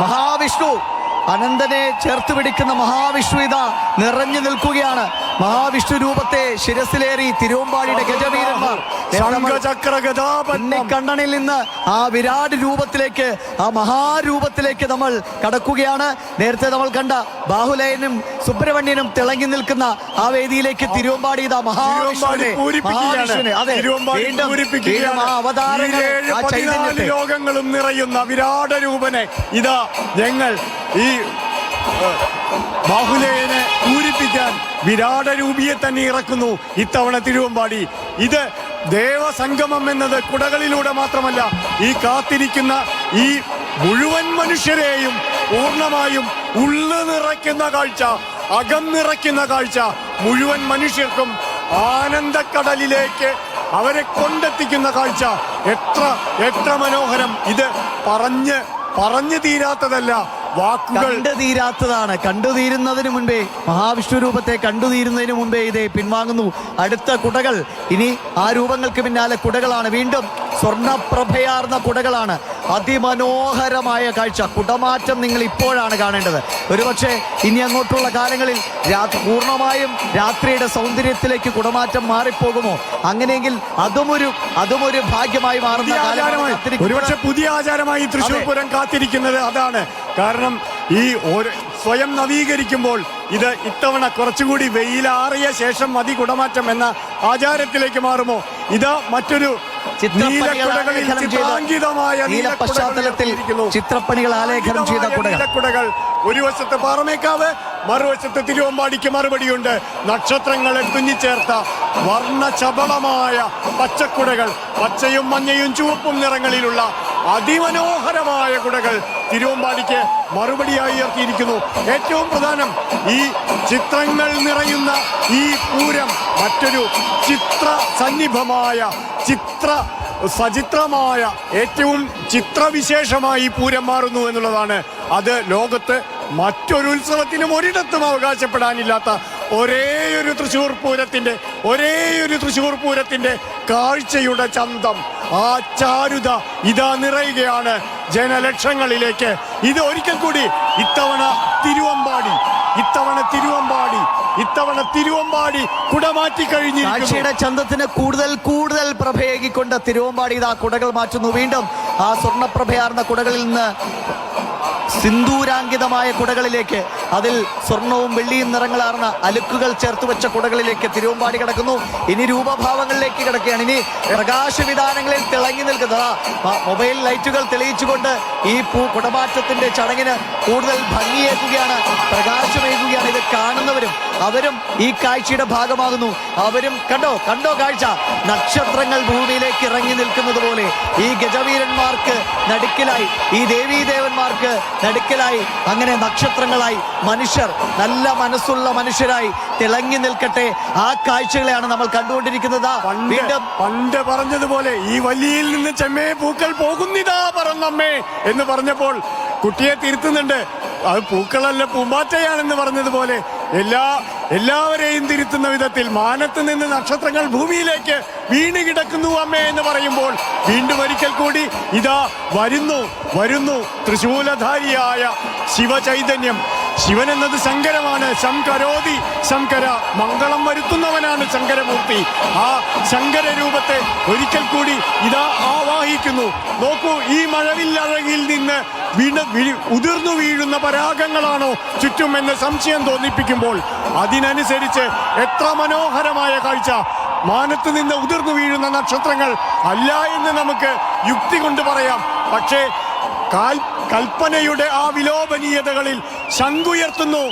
മഹാവിഷ്ണു അനന്തനെ ചേർത്ത് പിടിക്കുന്ന മഹാവിഷ്ണു ഇതാ നിറഞ്ഞു നിൽക്കുകയാണ്. മഹാവിഷ്ണു രൂപത്തെ ശിരസിലേറി തിരുവമ്പാടിയുടെ ഗജവീരന്മാർ. കണ്ണണിൽ നിന്ന് ആ വിരാട് രൂപത്തിലേക്ക് ആ മഹാരൂപത്തിലേക്ക് നമ്മൾ കടക്കുകയാണ്. നേരത്തെ നമ്മൾ കണ്ട ബാഹുലയനും സുബ്രഹ്മണ്യനും തിളങ്ങി നിൽക്കുന്ന ആ വേദിയിലേക്ക് തിരുവമ്പാടി ഇതാ മഹാവിഷ്ണുവിനെ അതെ വീണ്ടും. ആ അവതാരങ്ങൾ ലോകങ്ങളും നിറയുന്ന വിരാട രൂപനെ ഇതാ ഞങ്ങൾ ഈ ബാഹുലേനെ പൂരിപ്പിക്കാൻ വിരാട രൂപിയെ തന്നെ ഇറക്കുന്നു ഇത്തവണ തിരുവമ്പാടി. ഇത് ദേവസംഗമം എന്നത് കുടകളിലൂടെ മാത്രമല്ല ഈ കാത്തിരിക്കുന്ന ഈ മുഴുവൻ മനുഷ്യരെയും പൂർണമായും ഉള്ളു നിറയ്ക്കുന്ന കാഴ്ച അകം നിറയ്ക്കുന്ന കാഴ്ച മുഴുവൻ മനുഷ്യർക്കും ആനന്ദക്കടലിലേക്ക് അവരെ കൊണ്ടെത്തിക്കുന്ന കാഴ്ച. എത്ര എത്ര മനോഹരം ഇത് പറഞ്ഞ് പറഞ്ഞു തീരാത്തതല്ല. വാക്കുകൾ കണ്ടു തീരാത്തതാണ് കണ്ടു തീരുന്നതിന് മുൻപേ മഹാവിഷ്ണു രൂപത്തെ കണ്ടു തീരുന്നതിന് മുൻപേ ഇതേ പിൻവാങ്ങുന്നു. അടുത്ത കുടകൾ ഇനി ആ രൂപങ്ങൾക്ക് പിന്നാലെ കുടകളാണ്. വീണ്ടും സ്വർണപ്രഭയാർന്ന കുടകളാണ്. അതിമനോഹരമായ കാഴ്ച. കുടമാറ്റം നിങ്ങൾ ഇപ്പോഴാണ് കാണേണ്ടത്. ഒരുപക്ഷെ ഇനി അങ്ങോട്ടുള്ള കാലങ്ങളിൽ രാത്രി പൂർണമായും രാത്രിയുടെ സൗന്ദര്യത്തിലേക്ക് കുടമാറ്റം മാറിപ്പോകുമോ? അങ്ങനെയെങ്കിൽ അതുമൊരു അതുമൊരു ഭാഗ്യമായി മാറുന്ന കാലമാണ് ഒരുപക്ഷെ പുതിയ ആചാരമായി തൃശ്ശൂർ. പൂരം കാത്തിരിക്കുന്നത് അതാണ്. കാരണം ഈ ഒരു സ്വയം നവീകരിക്കുമ്പോൾ ഇത് ഇത്തവണ കുറച്ചുകൂടി വെയിലാറിയ ശേഷം മതി കുടമാറ്റം എന്ന ആചാരത്തിലേക്ക് മാറുമോ? ഇത് മറ്റൊരു പശ്ചാത്തലത്തിൽ ചിത്രപ്പണികൾ ആലേഖനം ചെയ്ത കുടകൾ. ഒരു വശത്ത് പാറമേക്കാവ് മറുവശത്ത് തിരുവമ്പാടിക്ക് മറുപടിയുണ്ട്. നക്ഷത്രങ്ങളെ തുന്നിച്ചേർത്ത വർണചപളമായ പച്ചക്കുടകൾ പച്ചയും മഞ്ഞയും ചുവപ്പും നിറങ്ങളിലുള്ള അതിമനോഹരമായ കുടകൾ തിരുവമ്പാടിക്ക് മറുപടിയായി ഉയർത്തിയിരിക്കുന്നു ഏറ്റവും പ്രധാനം ഈ ചിത്രങ്ങൾ നിറയുന്ന ഈ പൂരം മറ്റൊരു ചിത്ര സന്നിഭമായ ചിത്ര സചിത്രമായ ഏറ്റവും ചിത്രവിശേഷമായി പൂരം മാറുന്നു എന്നുള്ളതാണ്. അത് ലോകത്ത് മറ്റൊരു ഉത്സവത്തിനും ഒരിടത്തും അവകാശപ്പെടാനില്ലാത്ത ഒരേ ഒരു തൃശ്ശൂർ പൂരത്തിന്റെ ഒരേ ഒരു തൃശ്ശൂർ പൂരത്തിന്റെ കാഴ്ചയുടെ ചന്തം ആ ചാരുത ഇതാ നിറയുകയാണ് ജനലക്ഷങ്ങളിലേക്ക്. ഇത് ഒരിക്കൽ കൂടി ഇത്തവണ തിരുവമ്പാടി ഇത്തവണ തിരുവമ്പാടി ഇത്തവണ തിരുവമ്പാടി കുടമാറ്റി കഴിഞ്ഞു കാഴ്ചയുടെ ചന്തത്തിന് കൂടുതൽ കൂടുതൽ പ്രഭയേകിക്കൊണ്ട് തിരുവമ്പാടി ഇതാ കുടകൾ മാറ്റുന്നു. വീണ്ടും ആ സ്വർണപ്രഭയാർന്ന കുടകളിൽ നിന്ന് സിന്ദൂരാങ്കിതമായ കുടകളിലേക്ക് അതിൽ സ്വർണവും വെള്ളിയും നിറങ്ങളാർന്ന അലുക്കുകൾ ചേർത്ത് വെച്ച കുടകളിലേക്ക് തിരുവമ്പാടി കിടക്കുന്നു. ഇനി രൂപഭാവങ്ങളിലേക്ക് കിടക്കുകയാണ്. ഇനി പ്രകാശവിധാനങ്ങളിൽ തിളങ്ങി നിൽക്കുന്നത് മൊബൈൽ ലൈറ്റുകൾ തെളിയിച്ചുകൊണ്ട് ഈ പൂ കുടമാറ്റത്തിന്റെ ചടങ്ങിന് കൂടുതൽ ഭംഗിയേക്കുകയാണ് പ്രകാശമേകുകയാണ് ഇത് കാണുന്നവരും. അവരും ഈ കാഴ്ചയുടെ ഭാഗമാകുന്നു. അവരും കണ്ടോ കണ്ടോ കാഴ്ച? നക്ഷത്രങ്ങൾ ഭൂമിയിലേക്ക് ഇറങ്ങി നിൽക്കുന്നത് പോലെ ഈ ഗജവീരന്മാർക്ക് നടുക്കിലായി ഈ ദേവീദേവന്മാർക്ക് നടുക്കിലായി അങ്ങനെ നക്ഷത്രങ്ങളായി മനുഷ്യർ നല്ല മനസ്സുള്ള മനുഷ്യരായി തിളങ്ങി നിൽക്കട്ടെ. ആ കാഴ്ചകളെയാണ് നമ്മൾ കണ്ടുകൊണ്ടിരിക്കുന്നത്. വീണ്ടും പണ്ട് പറഞ്ഞതുപോലെ ഈ വലിയിൽ നിന്ന് ചെമ്മേ പൂക്കൾ പോകുന്നിതാ പറന്നമ്മേ എന്ന് പറഞ്ഞപ്പോൾ കുട്ടിയെ തിരുത്തുന്നുണ്ട്. അത് പൂക്കളല്ല പൂമ്പാറ്റയാണെന്ന് പറഞ്ഞതുപോലെ എല്ലാ എല്ലാവരെയും തിരുത്തുന്ന വിധത്തിൽ മാനത്ത് നിന്ന് നക്ഷത്രങ്ങൾ ഭൂമിയിലേക്ക് വീണ് കിടക്കുന്നു അമ്മേ എന്ന് പറയുമ്പോൾ വീണ്ടും ഒരിക്കൽ കൂടി ഇതാ വരുന്നു വരുന്നു. തൃശൂലധാരിയായ ശിവചൈതന്യം ശിവൻ എന്നത് ശങ്കരമാണ്. ശങ്കരോതി ശങ്കര മംഗളം വരുത്തുന്നവനാണ് ശങ്കരമൂർത്തി. ആ ശങ്കര രൂപത്തെ ഒരിക്കൽ കൂടി ഇതാ ആവാഹിക്കുന്നു. നോക്കൂ ഈ മഴവില്ലഴകിൽ നിന്ന് വീണ് ഉതിർന്നു വീഴുന്ന പരാഗങ്ങളാണോ ചുറ്റും എന്ന് സംശയം തോന്നിപ്പിക്കുമ്പോൾ അതിനനുസരിച്ച് എത്ര മനോഹരമായ കാഴ്ച. മാനത്ത് നിന്ന് ഉതിർന്നു വീഴുന്ന നക്ഷത്രങ്ങൾ അല്ല എന്ന് നമുക്ക് യുക്തി കൊണ്ട് പറയാം. പക്ഷേ കാൽ കൽപ്പനയുടെ ആ വിലോപനീയതകളിൽ ശങ്കുയർത്തുന്നു